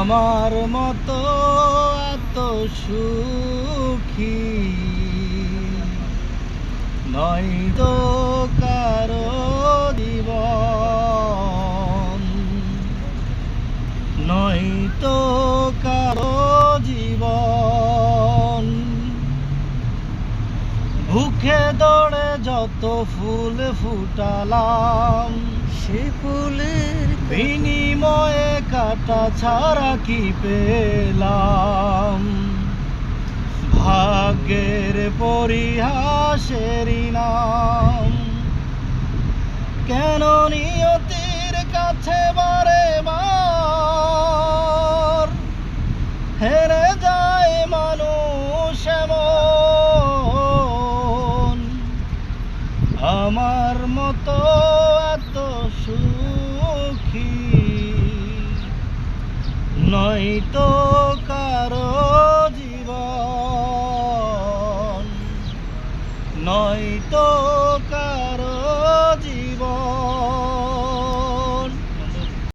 আমার মতো এত সুখী। নয় তো কারও জীবন। নয় তো কারও জীবন। ভুখে দৌড়ে যত ফুল ফুটালাম সে ফুলের বিনিময়ে কাটা ছাড়া কি পেলাম? ভাগ্যের পরিহাসেরই নাম কেন নিয়তির কাছে বারে বার? হেরে যায় মানুষ আমার মতো সুখী। নয়তো কারও জীবন নয়তো কারও